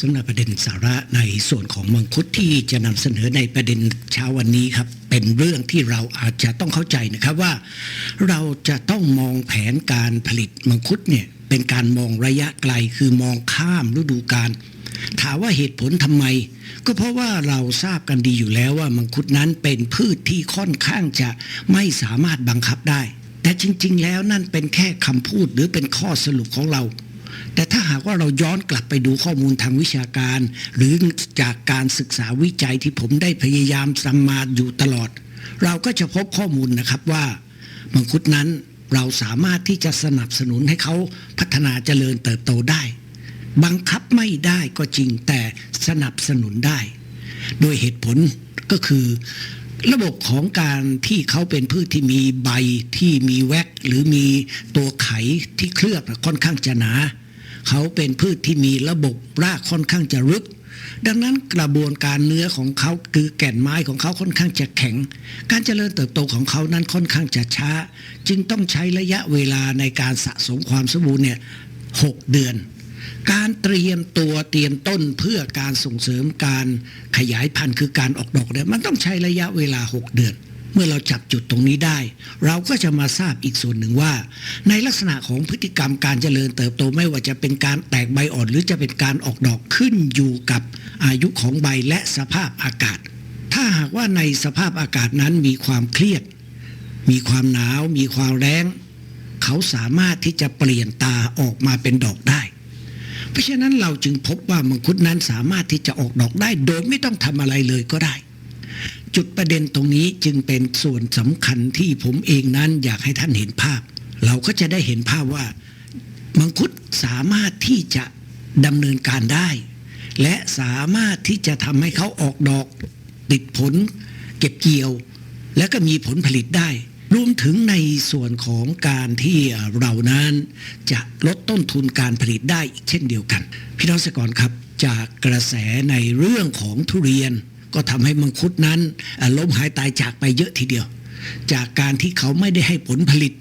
สำหรับประเด็นสาระในส่วนของมังคุดที่จะนำเสนอในประเด็นเช้าวันนี้ครับเป็นเรื่องที่เราอาจจะต้องเข้าใจนะครับว่า เราจะต้องมองแผนการผลิตมังคุดเนี่ยเป็นการมองระยะไกลคือมองข้ามฤดูกาลถามว่าเหตุผลทำไม ก็เพราะว่าเราทราบกันดีอยู่แล้วว่ามังคุดนั้นเป็นพืชที่ค่อนข้างจะไม่สามารถบังคับได้ แต่จริง ๆ แล้วนั่นเป็นแค่คำพูดหรือเป็นข้อสรุปของเรา แต่ถ้าหากว่าเราย้อนกลับไปดูข้อมูลทางวิชาการ หรือจากการศึกษาวิจัยที่ผมได้พยายามทำมาอยู่ตลอด เราก็จะพบข้อมูลนะครับว่ามังคุดนั้นเราสามารถที่จะสนับสนุนให้เขาพัฒนาเจริญเติบโตได้ บังคับไม่ได้ก็จริงแต่สนับสนุนได้ โดยเหตุผลก็คือระบบของการที่เขาเป็นพืชที่มีใบที่มีแวกหรือมีตัวไขที่เคลือบค่อนข้างจะหนา เขาเป็นพืชที่มีระบบรากค่อนข้างจะลึก ดังนั้นกระบวนการเนื้อของเขาคือแก่นไม้ของเขาค่อนข้างจะแข็ง การเจริญเติบโตของเขานั้นค่อนข้างจะช้า จึงต้องใช้ระยะเวลาในการสะสมความสมบูรณ์เนี่ยหกเดือน การเตรียมตัวเตรียมต้นเพื่อการส่งเสริมการขยายพันธุ์คือการออกดอกเนี่ยมันต้องใช้ระยะเวลา 6 เดือน เมื่อเราจับจุดตรงนี้ได้ เราก็จะมาทราบอีกส่วนหนึ่งว่า ในลักษณะของพฤติกรรมการเจริญเติบโตไม่ว่าจะเป็นการแตกใบอ่อนหรือจะเป็นการออกดอกขึ้นอยู่กับอายุของใบและสภาพอากาศ ถ้าหากว่าในสภาพอากาศนั้นมีความเครียด มีความหนาว มีความแรงเขาสามารถที่จะเปลี่ยนตาออกมาเป็นดอกได้ เพราะฉะนั้นเราจึงพบว่ามังคุดนั้นสามารถที่จะออกดอกได้ โดยไม่ต้องทำอะไรเลยก็ได้ จุดประเด็นตรงนี้จึงเป็นส่วนสำคัญที่ผมเองนั้นอยากให้ท่านเห็นภาพ เราก็จะได้เห็นภาพว่า มังคุดสามารถที่จะดำเนินการได้ และสามารถที่จะทำให้เขาออกดอกติดผล เก็บเกี่ยว และก็มีผลผลิตได้ รวมถึงในส่วนของการที่เรานั้น จะลดต้นทุนการผลิตได้อีกเช่นเดียวกัน พี่น้องเกษตรกรครับจากกระแสในเรื่องของทุเรียน ก็ทำให้มังคุดนั้นล้มหายตายจากไปเยอะทีเดียว จากการที่เขาไม่ได้ให้ผลผลิต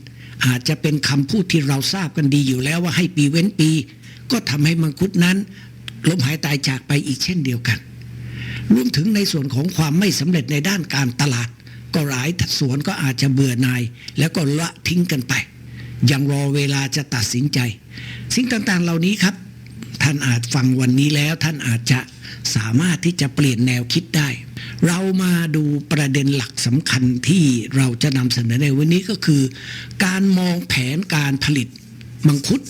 อาจจะเป็นคำพูดที่เราทราบกันดีอยู่แล้วว่าให้ปีเว้นปี ก็ทำให้มังคุดนั้นล้มหายตายจากไปอีกเช่นเดียวกัน รวมถึงในส่วนของความไม่สำเร็จในด้านการตลาด ก็หลายสวนก็อาจจะเบื่อหน่าย แล้วก็ละทิ้งกันไป ยังรอเวลาจะตัดสินใจ สิ่งต่างๆเหล่านี้ครับ ท่านอาจฟังวันนี้แล้วท่านอาจจะ สามารถที่จะเปลี่ยนแนวคิดได้ เรามาดูประเด็นหลักสำคัญที่เราจะนำเสนอในวันนี้ก็คือ การมองแผนการผลิตมังคุด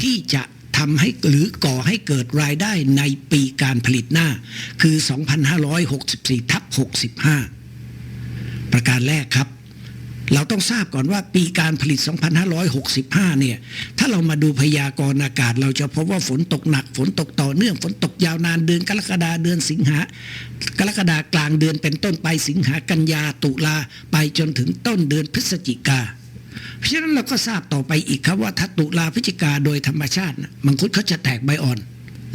ที่จะทำให้หรือก่อให้เกิดรายได้ในปีการผลิตหน้า คือ 2564ทับ65 ประการแรกครับ เราต้องทราบก่อนว่าปีการผลิต 2565 เนี่ย ถ้าเรามาดูพยากรณ์อากาศ เราจะพบว่าฝนตกหนัก ฝนตกต่อเนื่อง ฝนตกยาวนานเดือนกรกฎาเดือนสิงหากรกฎากลางเดือนเป็นต้นไปสิงหากันยาตุลาไปจนถึงต้นเดือนพฤศจิกาเพราะฉะนั้นเราก็ทราบต่อไปอีกครับว่าถ้าตุลาพฤศจิกาโดยธรรมชาติมังคุดเขาจะแตกใบอ่อน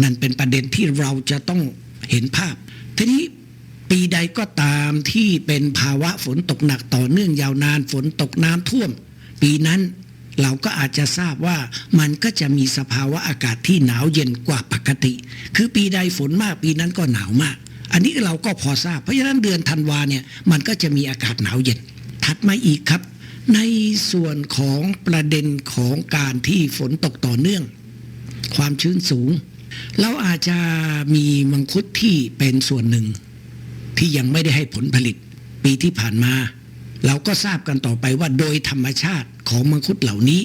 นั่นเป็นประเด็นที่เราจะต้องเห็นภาพทีนี้ ปีใดก็ตามที่เป็นภาวะฝนตกหนักต่อเนื่องยาวนานฝนตกน้ำท่วม ปีนั้นเราก็อาจจะทราบว่ามันก็จะมีสภาวะอากาศที่หนาวเย็นกว่าปกติ คือปีใดฝนมากปีนั้นก็หนาวมาก อันนี้เราก็พอทราบ เพราะฉะนั้นเดือนธันวาเนี่ยมันก็จะมีอากาศหนาวเย็น ถัดมาอีกครับ ในส่วนของประเด็นของการที่ฝนตกต่อเนื่อง ความชื้นสูง เราอาจจะมีมังคุดที่เป็นส่วนหนึ่ง ที่ยังไม่ได้ให้ผลผลิตปีที่ผ่านมา เราก็ทราบกันต่อไปว่าโดยธรรมชาติของมังคุดเหล่านี้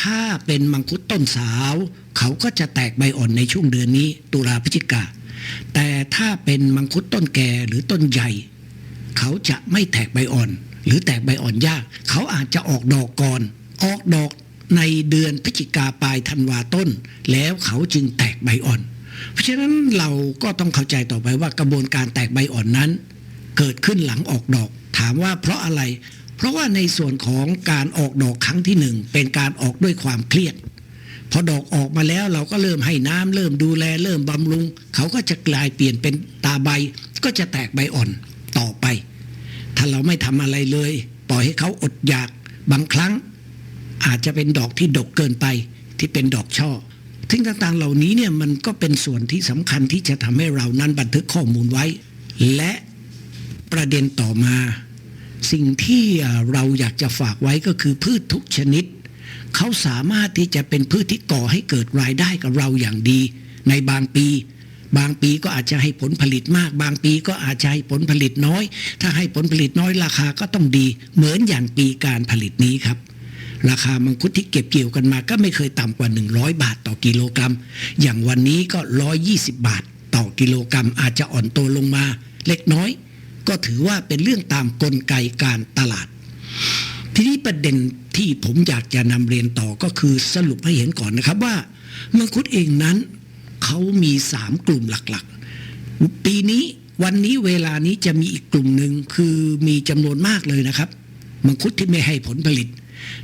ถ้าเป็นมังคุดต้นสาว เขาก็จะแตกใบอ่อนในช่วงเดือนนี้ ตุลาพฤศจิกาแต่ถ้าเป็นมังคุดต้นแก่หรือต้นใหญ่ เขาจะไม่แตกใบอ่อน หรือแตกใบอ่อนยาก เขาอาจจะออกดอกก่อน ออกดอกในเดือนพฤศจิกาปลายธันวาต้น แล้วเขาจึงแตกใบอ่อน เพราะฉะนั้นเราก็ต้องเข้าใจต่อไปว่ากระบวนการแตกใบอ่อนนั้น เกิดขึ้นหลังออกดอก ถามว่าเพราะอะไร เพราะว่าในส่วนของการออกดอกครั้งที่หนึ่งเป็นการออกด้วยความเครียดพอดอกออกมาแล้วเราก็เริ่มให้น้ำเริ่มดูแลเริ่มบำรุง เขาก็จะกลายเปลี่ยนเป็นตาใบ ก็จะแตกใบอ่อนต่อไป ถ้าเราไม่ทำอะไรเลย ปล่อยให้เขาอดอยากบางครั้ง อาจจะเป็นดอกที่ดกเกินไปที่เป็นดอกช่อ ทิ้งต่างๆเหล่านี้เนี่ยมันก็เป็นส่วนที่สำคัญที่จะทำให้เรานั้นบันทึกข้อมูลไว้ และประเด็นต่อมา สิ่งที่เราอยากจะฝากไว้ก็คือพืชทุกชนิด เขาสามารถที่จะเป็นพืชที่ก่อให้เกิดรายได้กับเราอย่างดี ในบางปี บางปีก็อาจจะให้ผลผลิตมาก บางปีก็อาจจะให้ผลผลิตน้อย ถ้าให้ผลผลิตน้อยราคาก็ต้องดี เหมือนอย่างปีการผลิตนี้ครับ ราคามังคุดที่เก็บเกี่ยวกันมา ก็ไม่เคยต่ำกว่า 100 บาทต่อกิโลกรัม อย่างวันนี้ก็ 120 บาทต่อกิโลกรัม อาจจะอ่อนตัวลงมา เล็กน้อย ก็ถือว่าเป็นเรื่องตามกลไกการตลาด ทีนี้ประเด็นที่ผมอยากจะนำเรียนต่อก็คือสรุปให้เห็นก่อนนะครับว่ามังคุดเองนั้นเขามีสามกลุ่มหลักๆ ปีนี้วันนี้เวลานี้จะมีอีกกลุ่มหนึ่งคือมีจำนวนมากเลยนะครับ มังคุดที่ไม่ให้ผลผลิต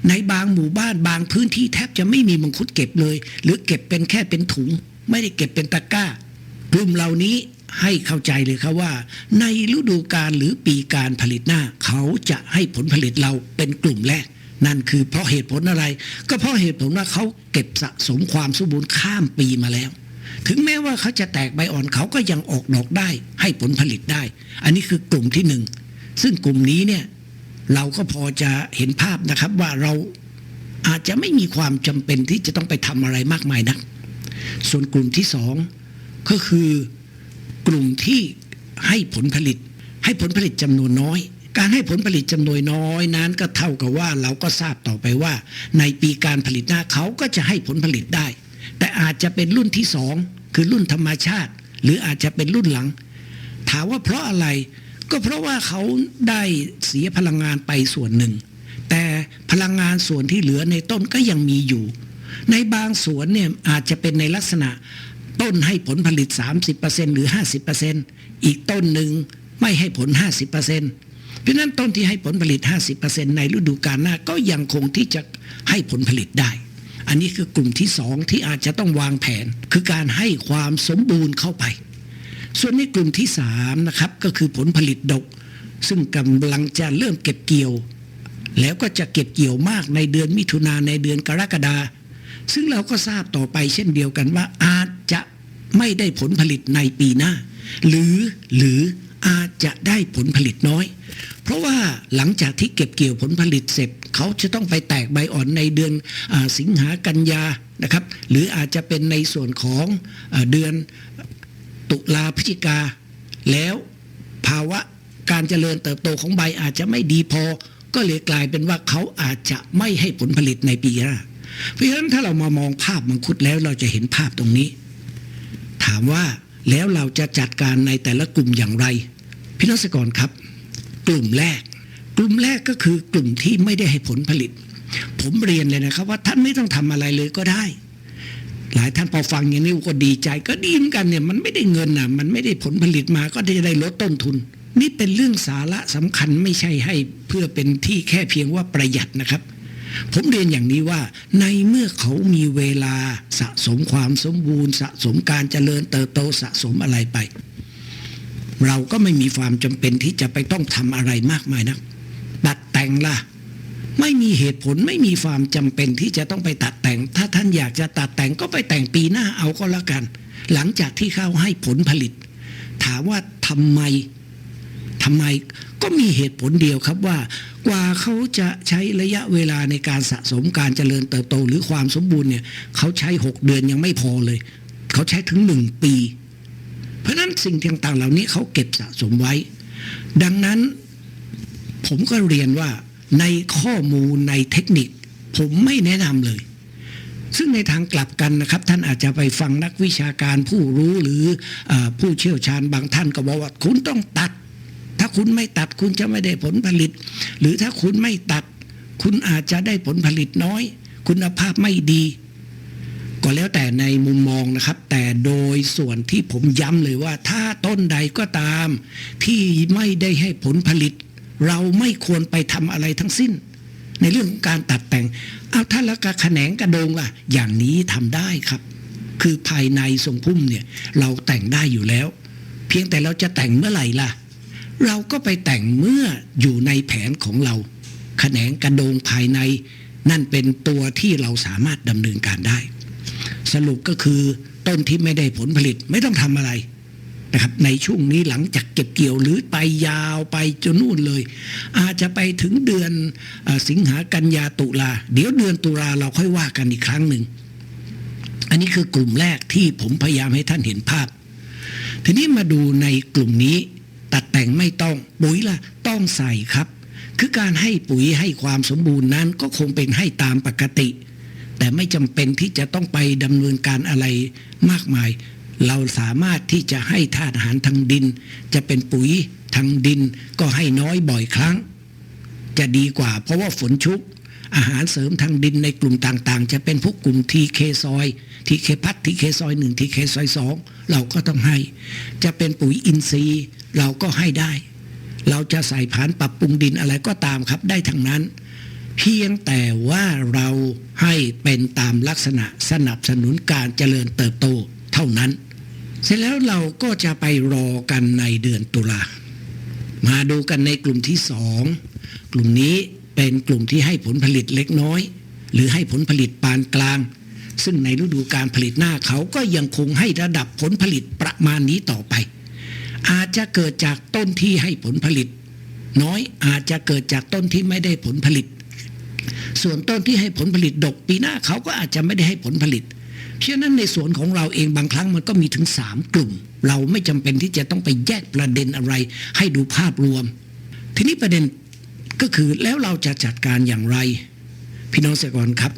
ในบางหมู่บ้านบางพื้นที่แทบจะไม่มีมังคุดเก็บเลย หรือเก็บเป็นแค่เป็นถุง ไม่ได้เก็บเป็นตะกร้ากลุ่มเหล่านี้ให้เข้าใจเลยครับว่า ในฤดูกาลหรือปีการผลิตหน้า เขาจะให้ผลผลิตเราเป็นกลุ่มแรก นั่นคือเพราะเหตุผลอะไร ก็เพราะเหตุผลว่าเขาเก็บสะสมความสมบูรณ์ข้ามปีมาแล้ว ถึงแม้ว่าเขาจะแตกใบอ่อนเขาก็ยังออกดอกได้ ให้ผลผลิตได้ อันนี้คือกลุ่มที่หนึ่งซึ่งกลุ่มนี้เนี่ย เราก็พอจะเห็นภาพนะครับว่าเราอาจจะไม่มีความจำเป็นที่จะต้องไปทำอะไรมากมายนัก ส่วนกลุ่มที่สองก็คือกลุ่มที่ให้ผลผลิต ให้ผลผลิตจำนวนน้อย การให้ผลผลิตจำนวนน้อยนั้นก็เท่ากับว่าเราก็ทราบต่อไปว่า ในปีการผลิตหน้าเขาก็จะให้ผลผลิตได้ แต่อาจจะเป็นรุ่นที่สองคือรุ่นธรรมชาติ หรืออาจจะเป็นรุ่นหลัง ถามว่าเพราะอะไร ก็เพราะว่าเขาได้เสียพลังงานไปส่วนหนึ่ง แต่พลังงานส่วนที่เหลือในต้นก็ยังมีอยู่ ในบางสวนเนี่ยอาจจะเป็นในลักษณะต้นให้ผลผลิต 30%หรือ 50%อีกต้นหนึ่งไม่ให้ผล 50%เพราะฉะนั้นต้นที่ให้ผลผลิต 50%ในฤดูกาลหน้าก็ยังคงที่จะให้ผลผลิตได้ อันนี้คือกลุ่มที่สองที่อาจจะต้องวางแผน คือการให้ความสมบูรณ์เข้าไป ส่วนในกลุ่มที่สามนะครับก็คือผลผลิตดก ซึ่งกำลังจะเริ่มเก็บเกี่ยว แล้วก็จะเก็บเกี่ยวมากในเดือนมิถุนาในเดือนกรกฎาซึ่งเราก็ทราบต่อไปเช่นเดียวกันว่าอาจจะไม่ได้ผลผลิตในปีหน้า หรือหรืออาจจะได้ผลผลิตน้อย เพราะว่าหลังจากที่เก็บเกี่ยวผลผลิตเสร็จ เขาจะต้องไปแตกใบอ่อนในเดือนอสิงหากันยานะครับ หรืออาจจะเป็นในส่วนของอเดือน ตุลาพฤศจิกา แล้วภาวะการเจริญเติบโตของใบอาจจะไม่ดีพอ ก็เลยกลายเป็นว่าเขาอาจจะไม่ให้ผลผลิตในปีหน้าเพราะฉะนั้นถ้าเรามามองภาพมังคุดแล้วเราจะเห็นภาพตรงนี้ ถามว่าแล้วเราจะจัดการในแต่ละกลุ่มอย่างไร พี่น้องสกรครับ กลุ่มแรก กลุ่มแรกก็คือกลุ่มที่ไม่ได้ให้ผลผลิต ผมเรียนเลยนะครับว่าท่านไม่ต้องทำอะไรเลยก็ได้ หลายท่านพอฟังอย่างนี้ก็ดีใจ ก็ดีเหมือนกันเนี่ยมันไม่ได้เงินนะมันไม่ได้ผลผลิตมาก็จะได้ลดต้นทุน นี่เป็นเรื่องสาระสำคัญไม่ใช่ให้เพื่อเป็นที่แค่เพียงว่าประหยัดนะครับ ผมเรียนอย่างนี้ว่า ในเมื่อเขามีเวลาสะสมความสมบูรณ์ สะสมการเจริญเติบโตสะสมอะไรไป เราก็ไม่มีความจำเป็นที่จะไปต้องทำอะไรมากมายนะตัดแต่งล่ะ ไม่มีเหตุผลไม่มีความจำเป็นที่จะต้องไปตัดแต่ง ถ้าท่านอยากจะตัดแต่งก็ไปแต่งปีหน้าเอาก็แล้วกัน หลังจากที่เข้าให้ผลผลิต ถามว่าทำไมทำไมก็มีเหตุผลเดียวครับว่ากว่าเขาจะใช้ระยะเวลาในการสะสมการเจริญเติบโตหรือความสมบูรณ์เนี่ยเขาใช้ 6 เดือนยังไม่พอเลย เขาใช้ถึงหนึ่งปี เพราะนั้นสิ่งต่างๆเหล่านี้เขาเก็บสะสมไว้ ดังนั้นผมก็เรียนว่า ในข้อมูลในเทคนิค ผมไม่แนะนำเลย ซึ่งในทางกลับกันนะครับ ท่านอาจจะไปฟังนักวิชาการผู้รู้หรืออผู้เชี่ยวชาญบางท่านก็บอกว่าคุณต้องตัด ถ้าคุณไม่ตัดคุณจะไม่ได้ผลผลิต หรือถ้าคุณไม่ตัด คุณอาจจะได้ผลผลิตน้อย คุณภาพไม่ดี ก็แล้วแต่ในมุมมองนะครับ แต่โดยส่วนที่ผมย้ำเลยว่า ถ้าต้นใดก็ตาม ที่ไม่ได้ให้ผลผลิต เราไม่ควรไปทำอะไรทั้งสิ้น ในเรื่องการตัดแต่ง เอาถ้าล้วกะแขนงกระโดงล่ะ อย่างนี้ทำได้ครับ คือภายในทรงพุ่มเนี่ย เราแต่งได้อยู่แล้ว เพียงแต่เราจะแต่งเมื่อไหร่ล่ะ เราก็ไปแต่งเมื่ออยู่ในแผนของเรา แขนงกระโดงภายใน นั่นเป็นตัวที่เราสามารถดำเนินการได้ สรุปก็คือต้นที่ไม่ได้ผลผลิตไม่ต้องทำอะไร นะครับในช่วงนี้หลังจากเก็บเกี่ยวหรือไปยาวไปจนนู่นเลย อาจจะไปถึงเดือนอสิงหากันยาตุลาเดี๋ยวเดือนตุลาเราค่อยว่ากันอีกครั้งหนึ่ง อันนี้คือกลุ่มแรกที่ผมพยายามให้ท่านเห็นภาพ ทีนี้มาดูในกลุ่มนี้ ตัดแต่งไม่ต้องปุ๋ยล่ะต้องใส่ครับ คือการให้ปุ๋ยให้ความสมบูรณ์นั้นก็คงเป็นให้ตามปกติ แต่ไม่จำเป็นที่จะต้องไปดำเนินการอะไรมากมาย เราสามารถที่จะให้ธาตุอาหารทางดิน จะเป็นปุ๋ยทางดินก็ให้น้อยบ่อยครั้ง จะดีกว่า เพราะว่าฝนชุก อาหารเสริมทางดินในกลุ่มต่างๆ จะเป็นพวกกลุ่มทีเคซอยทีเคพัททีเคซอยหนึ่งทีเคซอยสองเราก็ต้องให้ จะเป็นปุ๋ยอินทรีย์เราก็ให้ได้ เราจะใส่ผานปรับปรุงดินอะไรก็ตามครับได้ทั้งนั้น เพียงแต่ว่าเราให้เป็นตามลักษณะสนับสนุนการเจริญเติบโต เท่านั้น เสร็จแล้วเราก็จะไปรอกันในเดือนตุลา มาดูกันในกลุ่มที่สองกลุ่มนี้เป็นกลุ่มที่ให้ผลผลิตเล็กน้อย หรือให้ผลผลิตปานกลาง ซึ่งในฤดูการผลิตหน้าเขาก็ยังคงให้ระดับผลผลิตประมาณนี้ต่อไป อาจจะเกิดจากต้นที่ให้ผลผลิต น้อยอาจจะเกิดจากต้นที่ไม่ได้ผลผลิต ส่วนต้นที่ให้ผลผลิตดกปีหน้าเขาก็อาจจะไม่ได้ให้ผลผลิต เพราะนั้นในสวนของเราเองบางครั้งมันก็มีถึงสามกลุ่ม เราไม่จำเป็นที่จะต้องไปแยกประเด็นอะไร ให้ดูภาพรวม ทีนี้ประเด็นก็คือแล้วเราจะจัดการอย่างไร พี่น้องเกษตรกรครับ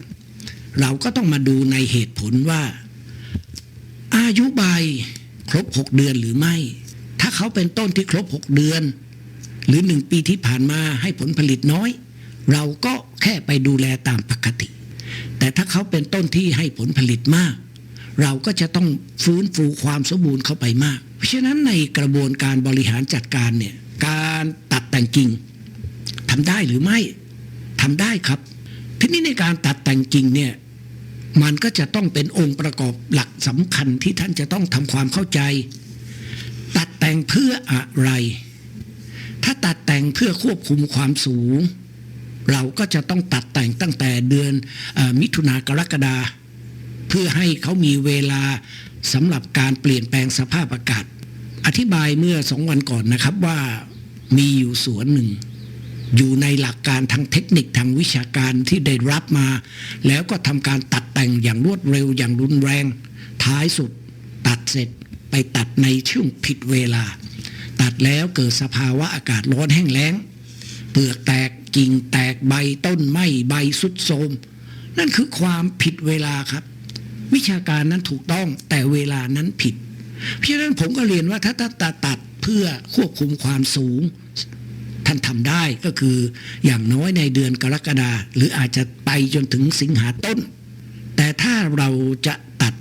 เราก็ต้องมาดูในเหตุผลว่า อายุใบครบ 6 เดือนหรือไม่ ถ้าเขาเป็นต้นที่ครบ 6 เดือน หรือ 1 ปีที่ผ่านมาให้ผลผลิตน้อย เราก็แค่ไปดูแลตามปกติ แต่ถ้าเขาเป็นต้นที่ให้ผลผลิตมาก เราก็จะต้องฟื้นฟูความสมบูรณ์เข้าไปมาก เพราะฉะนั้นในกระบวนการบริหารจัดการเนี่ยการตัดแต่งกิ่งทำได้หรือไม่ทำได้ครับ ทีนี้ในการตัดแต่งกิ่งเนี่ยมันก็จะต้องเป็นองค์ประกอบหลักสำคัญที่ท่านจะต้องทำความเข้าใจ ตัดแต่งเพื่ออะไร ถ้าตัดแต่งเพื่อควบคุมความสูง เราก็จะต้องตัดแต่งตั้งแต่เดือนอมิถุนากรกฎาเพื่อให้เขามีเวลาสำหรับการเปลี่ยนแปลงสภาพอากาศ อธิบายเมื่อสองวันก่อนนะครับว่ามีอยู่สวนหนึ่ง อยู่ในหลักการทางเทคนิคทางวิชาการที่ได้รับมา แล้วก็ทำการตัดแต่งอย่างรวดเร็วอย่างรุนแรง ท้ายสุดตัดเสร็จไปตัดในช่วงผิดเวลา ตัดแล้วเกิดสภาวะอากาศร้อนแห้งแล้ง เปลือกแตก กิ่งแตกใบต้นไหมใบสุดโทมนั่นคือความผิดเวลาครับ วิชาการนั้นถูกต้องแต่เวลานั้นผิด เพราะฉะนั้นผมก็เรียนว่าถ้าตัดตัดตัดเพื่อควบคุมความสูง ท่านทำได้ก็คืออย่างน้อยในเดือนกรกฎาหรืออาจจะไปจนถึงสิงหาต้น แต่ถ้าเราจะตัด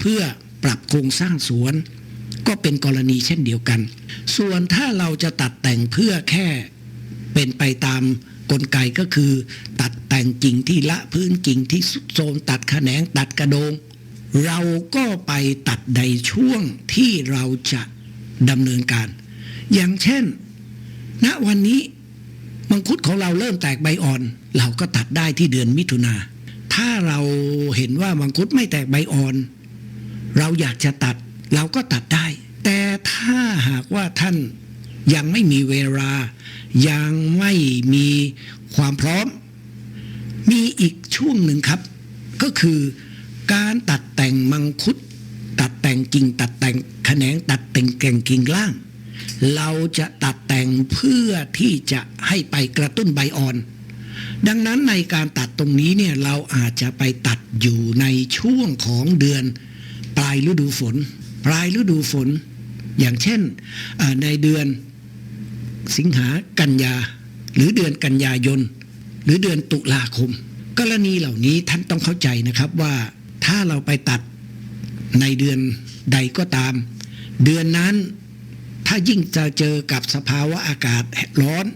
เพื่อปรับโครงสร้างสวน ก็เป็นกรณีเช่นเดียวกัน ส่วนถ้าเราจะตัดแต่งเพื่อแค่เป็นไปตาม กลไกก็คือ ตัดแต่งกิ่งที่ละพื้นกิ่งที่โทรมตัดแขนงตัดกระโดง เราก็ไปตัดในช่วงที่เราจะดำเนินการ อย่างเช่น ณวันนี้มังคุดของเราเริ่มแตกใบอ่อน เราก็ตัดได้ที่เดือนมิถุนาถ้าเราเห็นว่ามังคุดไม่แตกใบอ่อน เราอยากจะตัดเราก็ตัดได้ แต่ถ้าหากว่าท่าน ยังไม่มีเวลา ยังไม่มีความพร้อม มีอีกช่วงหนึ่งครับ ก็คือการตัดแต่งมังคุด ตัดแต่งกิ่งตัดแต่งแขนงตัดแต่งแก่งกิ่งล่าง เราจะตัดแต่งเพื่อที่จะให้ไปกระตุ้นใบอ่อน ดังนั้นในการตัดตรงนี้เนี่ยเราอาจจะไปตัดอยู่ในช่วงของเดือน ปลายฤดูฝน ปลายฤดูฝน อย่างเช่นในเดือน สิงหากันยา หรือเดือนกันยายน หรือเดือนตุลาคม กรณีเหล่านี้ท่านต้องเข้าใจนะครับว่าถ้าเราไปตัดในเดือนใดก็ตาม เดือนนั้นถ้ายิ่งจะเจอกับสภาวะอากาศร้อน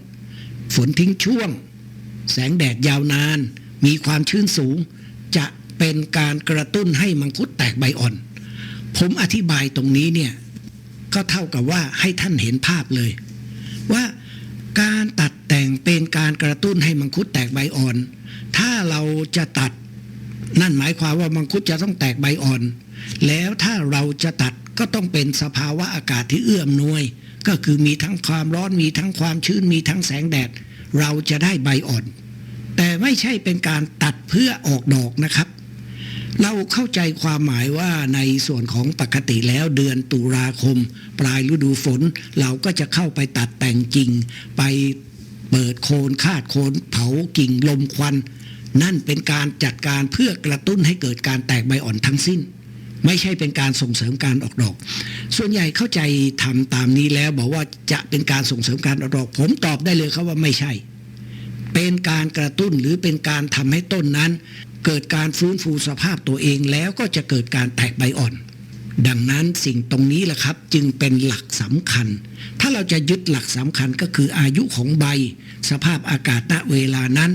ฝนทิ้งช่วง แสงแดดยาวนาน มีความชื้นสูง จะเป็นการกระตุ้นให้มังคุดแตกใบอ่อน ผมอธิบายตรงนี้เนี่ยก็เท่ากับว่าให้ท่านเห็นภาพเลย ว่าการตัดแต่งเป็นการกระตุ้นให้มังคุดแตกใบอ่อน ถ้าเราจะตัดนั่นหมายความว่ามังคุดจะต้องแตกใบอ่อน แล้วถ้าเราจะตัดก็ต้องเป็นสภาวะอากาศที่เอื้อมหน่วย ก็คือมีทั้งความร้อนมีทั้งความชื้นมีทั้งแสงแดด เราจะได้ใบอ่อน แต่ไม่ใช่เป็นการตัดเพื่อออกดอกนะครับ เราเข้าใจความหมายว่าในส่วนของปกติแล้วเดือนตุลาคม ปลายฤดูฝน เราก็จะเข้าไปตัดแต่งกิ่ง ไปเปิดโคนคาดโคนเผากิ่งลมควัน นั่นเป็นการจัดการเพื่อกระตุ้นให้เกิดการแตกใบอ่อนทั้งสิ้น ไม่ใช่เป็นการส่งเสริมการออกดอก ส่วนใหญ่เข้าใจทำตามนี้แล้วบอกว่าจะเป็นการส่งเสริมการออกดอก ผมตอบได้เลยครับว่าไม่ใช่ เป็นการกระตุ้นหรือเป็นการทำให้ต้นนั้น เกิดการฟื้นฟูสภาพตัวเองแล้วก็จะเกิดการแตกใบอ่อน ดังนั้นสิ่งตรงนี้แหละครับ จึงเป็นหลักสำคัญ ถ้าเราจะยึดหลักสำคัญก็คืออายุของใบ สภาพอากาศณเวลานั้น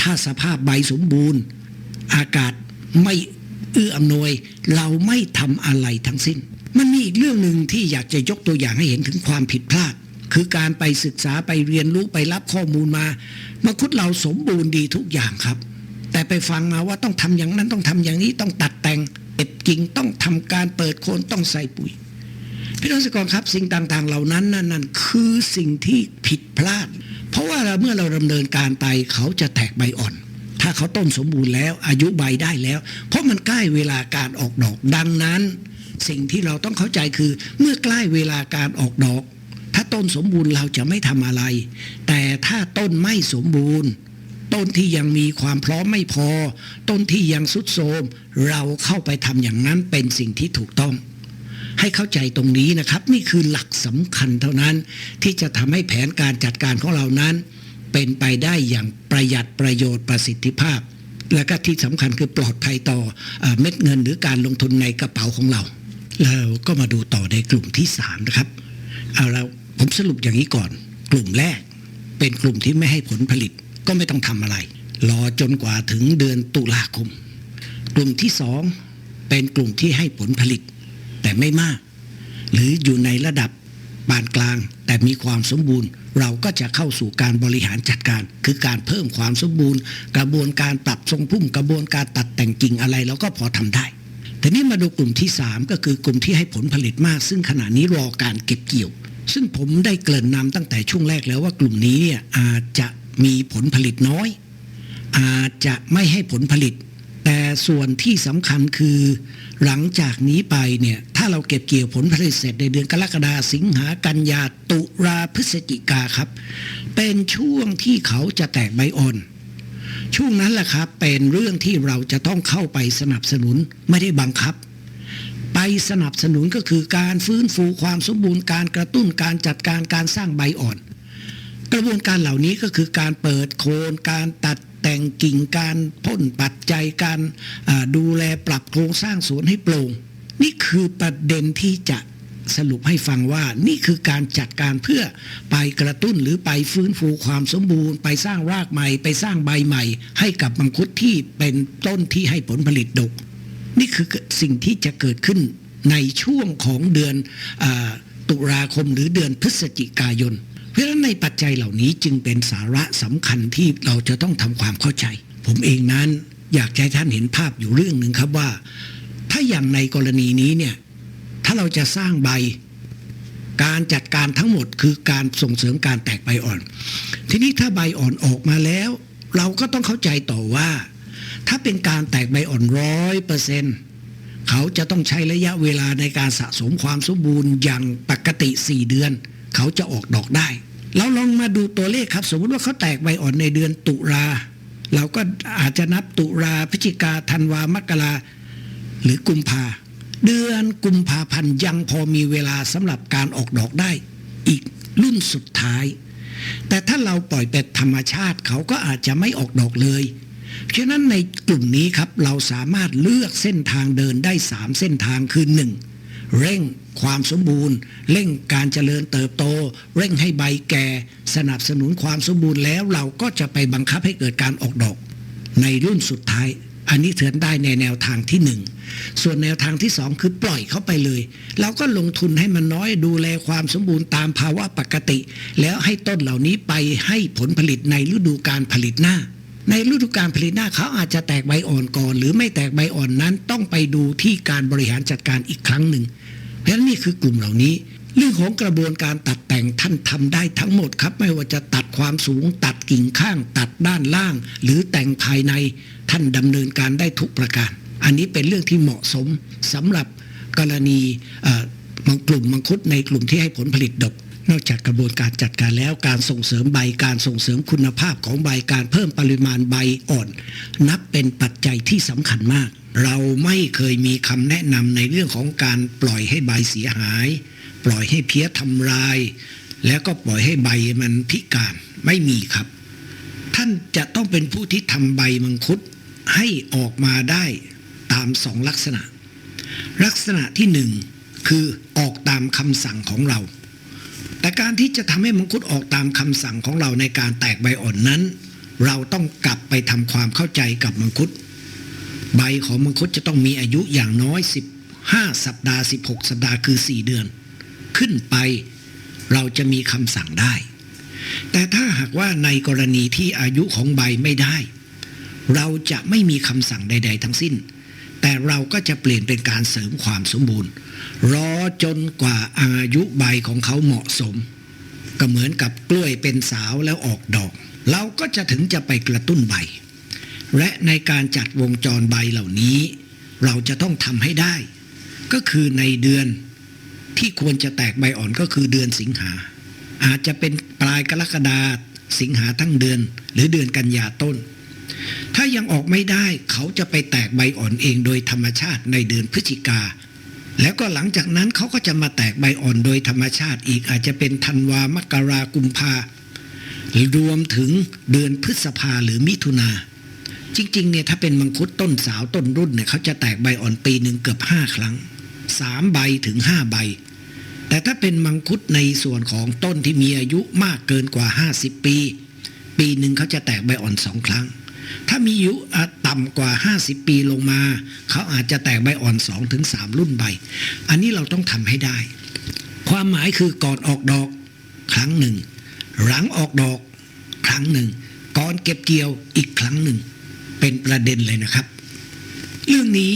ถ้าสภาพใบสมบูรณ์ อากาศไม่เอื้ออำนวย เราไม่ทำอะไรทั้งสิ้น มันมีอีกเรื่องหนึ่งที่อยากจะยกตัวอย่างให้เห็นถึงความผิดพลาดคือการไปศึกษาไปเรียนรู้ไปรับข้อมูลมามังคุดเราสมบูรณ์ดีทุกอย่างครับ แต่ไปฟังมาว่าต้องทำอย่างนั้นต้องทำอย่างนี้ต้องตัดแต่งเก็บกิ่งต้องทำการเปิดโคนต้องใส่ปุ๋ยพี่น้องเกษตรกรครับสิ่งต่างๆ เหล่านั้นนั่นนั่นคือสิ่งที่ผิดพลาด เพราะว่าเมื่อเราดำเนินการไปเขาจะแตกใบอ่อน ถ้าเขาต้นสมบูรณ์แล้ว อายุใบได้แล้ว เพราะมันใกล้เวลาการออกดอก ดังนั้น สิ่งที่เราต้องเข้าใจคือ เมื่อใกล้เวลาการออกดอก ถ้าต้นสมบูรณ์เราจะไม่ทำอะไร แต่ถ้าต้นไม่สมบูรณ์ ต้นที่ยังมีความพร้อมไม่พอ ต้นที่ยังสุดโทรมเราเข้าไปทำอย่างนั้นเป็นสิ่งที่ถูกต้อง ให้เข้าใจตรงนี้นะครับ นี่คือหลักสำคัญเท่านั้น ที่จะทำให้แผนการจัดการของเรานั้น เป็นไปได้อย่างประหยัดประโยชน์ประสิทธิภาพ และก็ที่สำคัญคือปลอดภัยต่อเอเม็ดเงินหรือการลงทุนในกระเป๋าของเรา แล้วก็มาดูต่อในกลุ่มที่สามนะครับเอาเราผมสรุปอย่างนี้ก่อน กลุ่มแรกเป็นกลุ่มที่ไม่ให้ผลผลิต ก็ไม่ต้องทำอะไร รอจนกว่าถึงเดือนตุลาคม กลุ่มที่สองเป็นกลุ่มที่ให้ผลผลิต แต่ไม่มาก หรืออยู่ในระดับปานกลาง แต่มีความสมบูรณ์ เราก็จะเข้าสู่การบริหารจัดการ คือการเพิ่มความสมบูรณ์ กระบวนการปรับทรงพุ่มกระบวนการตัดแต่งกิ่งอะไรเราก็พอทำได้ทีนี้มาดูกลุ่มที่ 3 ก็คือกลุ่มที่ให้ผลผลิตมาก ซึ่งขณะนี้รอการเก็บเกี่ยว ซึ่งผมได้เกริ่นนำตั้งแต่ช่วงแรกแล้วว่ากลุ่มนี้เนี่ยอาจจะ มีผลผลิตน้อย อาจจะไม่ให้ผลผลิต แต่ส่วนที่สำคัญคือหลังจากนี้ไปเนี่ยถ้าเราเก็บเกี่ยวผลผลิตเสร็จในเดือนกรกฎาสิงหากันยาตุลาพฤศจิกาครับ เป็นช่วงที่เขาจะแตกใบอ่อนช่วงนั้นแหละครับเป็นเรื่องที่เราจะต้องเข้าไปสนับสนุนไม่ได้บังคับ ไปสนับสนุนก็คือการฟื้นฟูความสมบูรณ์การกระตุ้นการจัดการการสร้างใบอ่อน กระบวนการเหล่านี้ก็คือการเปิดโคนการตัดแต่งกิ่งการพ่นปัจจัยการดูแลปรับโครงสร้างสวนให้โปร่ง นี่คือประเด็นที่จะสรุปให้ฟังว่านี่คือการจัดการเพื่อไปกระตุ้นหรือไปฟื้นฟูความสมบูรณ์ ไปสร้างรากใหม่ ไปสร้างใบใหม่ ให้กับมังคุดที่เป็นต้นที่ให้ผลผลิตดก นี่คือสิ่งที่จะเกิดขึ้นในช่วงของเดือนอตุลาคมหรือเดือนพฤศจิกายน เพราะฉะนั้นในปัจจัยเหล่านี้จึงเป็นสาระสำคัญที่เราจะต้องทำความเข้าใจ ผมเองนั้นอยากให้ท่านเห็นภาพอยู่เรื่องหนึ่งครับว่า ถ้าอย่างในกรณีนี้เนี่ยถ้าเราจะสร้างใบ การจัดการทั้งหมดคือการส่งเสริมการแตกใบอ่อน ทีนี้ถ้าใบอ่อนออกมาแล้ว เราก็ต้องเข้าใจต่อว่า ถ้าเป็นการแตกใบอ่อนร้อยเปอร์เซ็นต์เขาจะต้องใช้ระยะเวลาในการสะสมความสมบูรณ์อย่างปกติ 4 เดือน เขาจะออกดอกได้ เราลองมาดูตัวเลขครับ สมมติว่าเขาแตกใบอ่อนในเดือนตุลาเราก็อาจจะนับตุลาพฤศจิกาธันวามกราหรือกุมภาเดือนกุมภาพันธ์ยังพอมีเวลาสำหรับการออกดอกได้ อีกรุ่นสุดท้าย แต่ถ้าเราปล่อยเป็นธรรมชาติเขาก็อาจจะไม่ออกดอกเลยฉะนั้นในกลุ่มนี้ครับเราสามารถเลือกเส้นทางเดินได้ 3 เส้นทางคือ 1. เร่งความสมบูรณ์ เร่งการเจริญเติบโต เร่งให้ใบแก่สนับสนุนความสมบูรณ์แล้วเราก็จะไปบังคับให้เกิดการออกดอก ในรุ่นสุดท้าย อันนี้เถือนได้ในแนวทางที่หนึ่งส่วนแนวทางที่สองคือปล่อยเข้าไปเลย เราก็ลงทุนให้มันน้อยดูแลความสมบูรณ์ตามภาวะปกติ แล้วให้ต้นเหล่านี้ไปให้ผลผลิตในฤดูการผลิตหน้า ในฤดูการผลิตหน้าเขาอาจจะแตกใบอ่อนก่อน หรือไม่แตกใบอ่อนนั้นต้องไปดูที่การบริหารจัดการอีกครั้งหนึ่งเพราะฉะนั้นนี่คือกลุ่มเหล่านี้ เรื่องของกระบวนการตัดแต่งท่านทำได้ทั้งหมดครับ ไม่ว่าจะตัดความสูง ตัดกิ่งข้าง ตัดด้านล่าง หรือแต่งภายในท่านดำเนินการได้ทุกประการ อันนี้เป็นเรื่องที่เหมาะสมสำหรับกรณีบางกลุ่มมังคุดในกลุ่มที่ให้ผลผลิตดก นอกจากกระบวนการจัดการแล้วการส่งเสริมใบการส่งเสริมคุณภาพของใบการเพิ่มปริมาณใบอ่อน นับเป็นปัจจัยที่สำคัญมาก เราไม่เคยมีคำแนะนำในเรื่องของการปล่อยให้ใบเสียหาย ปล่อยให้เพี้ยทำลาย แล้วก็ปล่อยให้ใบมันพิการไม่มีครับ ท่านจะต้องเป็นผู้ที่ทำใบมังคุดให้ออกมาได้ตามสองลักษณะ ลักษณะที่หนึ่งคือออกตามคำสั่งของเรา แต่การที่จะทำให้มังคุดออกตามคำสั่งของเราในการแตกใบอ่อนนั้น เราต้องกลับไปทำความเข้าใจกับมังคุด ใบของมังคุดจะต้องมีอายุอย่างน้อย 15 สัปดาห์ 16 สัปดาห์คือ 4 เดือน ขึ้นไปเราจะมีคำสั่งได้ แต่ถ้าหากว่าในกรณีที่อายุของใบไม่ได้ เราจะไม่มีคำสั่งใด ๆ ทั้งสิ้น แต่เราก็จะเปลี่ยนเป็นการเสริมความสมบูรณ์ รอจนกว่าอายุใบของเขาเหมาะสม ก็เหมือนกับกล้วยเป็นสาวแล้วออกดอก เราก็จะถึงจะไปกระตุ้นใบ และในการจัดวงจรใบเหล่านี้ เราจะต้องทำให้ได้ ก็คือในเดือนที่ควรจะแตกใบอ่อนก็คือเดือนสิงหา อาจจะเป็นปลายกรกฎาสิงหาทั้งเดือน หรือเดือนกันยาต้น ถ้ายังออกไม่ได้เขาจะไปแตกใบอ่อนเองโดยธรรมชาติในเดือนพฤศจิกา แล้วก็หลังจากนั้นเขาก็จะมาแตกใบอ่อนโดยธรรมชาติอีกอาจจะเป็นธันวามกรากุมภารวมถึงเดือนพฤษภาหรือมิถุนาจริงๆเนี่ยถ้าเป็นมังคุดต้นสาวต้นรุ่นเนี่ยเขาจะแตกใบอ่อนปีหนึ่งเกือบห้าครั้งสามใบถึงห้าใบ แต่ถ้าเป็นมังคุดในส่วนของต้นที่มีอายุมากเกินกว่า 50 ปี ปีหนึ่งเขาจะแตกใบอ่อนสองครั้ง ถ้ามีอายุต่ำกว่า 50 ปีลงมา เขาอาจจะแตกใบอ่อน2ถึง3รุ่นใบ อันนี้เราต้องทำให้ได้ ความหมายคือก่อนออกดอกครั้งหนึ่ง หลังออกดอกครั้งหนึ่ง ก่อนเก็บเกี่ยวอีกครั้งหนึ่ง เป็นประเด็นเลยนะครับ เรื่องนี้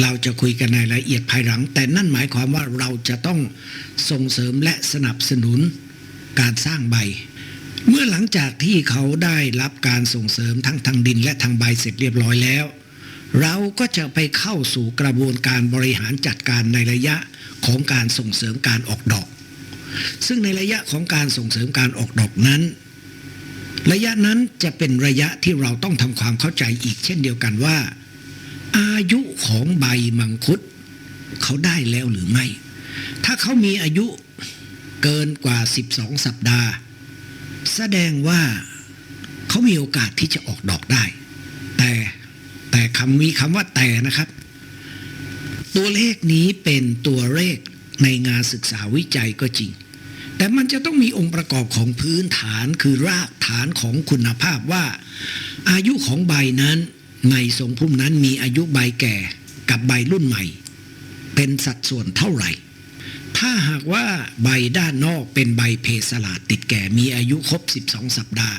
เราจะคุยกันในรายละเอียดภายหลัง แต่นั่นหมายความว่าเราจะต้องส่งเสริมและสนับสนุนการสร้างใบ เมื่อหลังจากที่เขาได้รับการส่งเสริมทั้งทางดินและทางใบเสร็จเรียบร้อยแล้ว เราก็จะไปเข้าสู่กระบวนการบริหารจัดการในระยะของการส่งเสริมการออกดอก ซึ่งในระยะของการส่งเสริมการออกดอกนั้น ระยะนั้นจะเป็นระยะที่เราต้องทำความเข้าใจอีกเช่นเดียวกันว่า อายุของใบมังคุดเขาได้แล้วหรือไม่ ถ้าเขามีอายุเกินกว่า 12 สัปดาห์ แสดงว่าเขามีโอกาสที่จะออกดอกได้ แต่แต่คำมีคำว่าแต่นะครับ ตัวเลขนี้เป็นตัวเลขในงานศึกษาวิจัยก็จริง แต่มันจะต้องมีองค์ประกอบของพื้นฐานคือรากฐานของคุณภาพว่า อายุของใบนั้นในทรงพุ่มนั้นมีอายุใบแก่กับใบรุ่นใหม่ เป็นสัดส่วนเท่าไหร่ ถ้าหากว่าใบด้านนอกเป็นใบเพสลาดติดแก่มีอายุครบ 12 สัปดาห์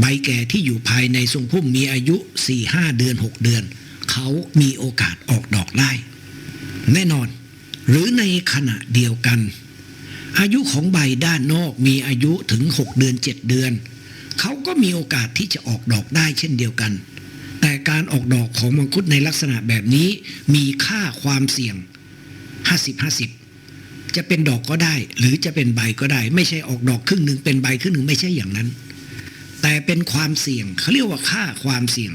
ใบแก่ที่อยู่ภายในทรงพุ่มมีอายุ 4-5 เดือน 6 เดือน เขามีโอกาสออกดอกได้ แน่นอน หรือในขณะเดียวกัน อายุของใบด้านนอกมีอายุถึง 6 เดือน 7 เดือน เขาก็มีโอกาสที่จะออกดอกได้เช่นเดียวกัน แต่การออกดอกของมังคุดในลักษณะแบบนี้มีค่าความเสี่ยง 50-50 จะเป็นดอกก็ได้ หรือจะเป็นใบก็ได้ ไม่ใช่ออกดอกครึ่งหนึ่งเป็นใบครึ่งหนึ่งไม่ใช่อย่างนั้น แต่เป็นความเสี่ยงเขาเรียกว่าค่าความเสี่ยง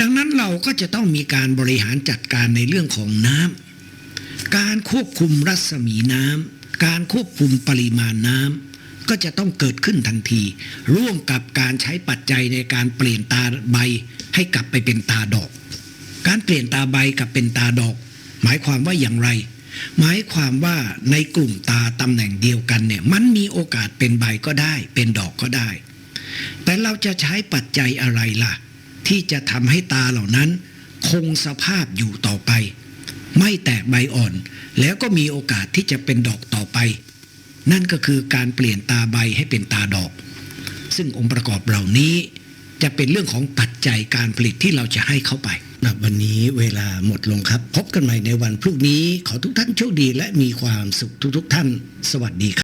ดังนั้นเราก็จะต้องมีการบริหารจัดการในเรื่องของน้ำการควบคุมรัศมีน้ำการควบคุมปริมาณน้ำก็จะต้องเกิดขึ้นทันที ร่วมกับการใช้ปัจจัยในการเปลี่ยนตาใบให้กลับไปเป็นตาดอก การเปลี่ยนตาใบกลับเป็นตาดอก หมายความว่าอย่างไร หมายความว่าในกลุ่มตาตำแหน่งเดียวกันเนี่ยมันมีโอกาสเป็นใบก็ได้ เป็นดอกก็ได้ แต่เราจะใช้ปัจจัยอะไรล่ะ ที่จะทำให้ตาเหล่านั้น คงสภาพอยู่ต่อไป ไม่แตกใบอ่อน แล้วก็มีโอกาสที่จะเป็นดอกต่อไป นั่นก็คือการเปลี่ยนตาใบให้เป็นตาดอก ซึ่งองค์ประกอบเหล่านี้ จะเป็นเรื่องของปัจจัยการผลิตที่เราจะให้เข้าไปนะวันนี้เวลาหมดลงครับ พบกันใหม่ในวันพรุ่งนี้ ขอทุกท่านโชคดีและมีความสุขทุกๆท่าน สวัสดีครับ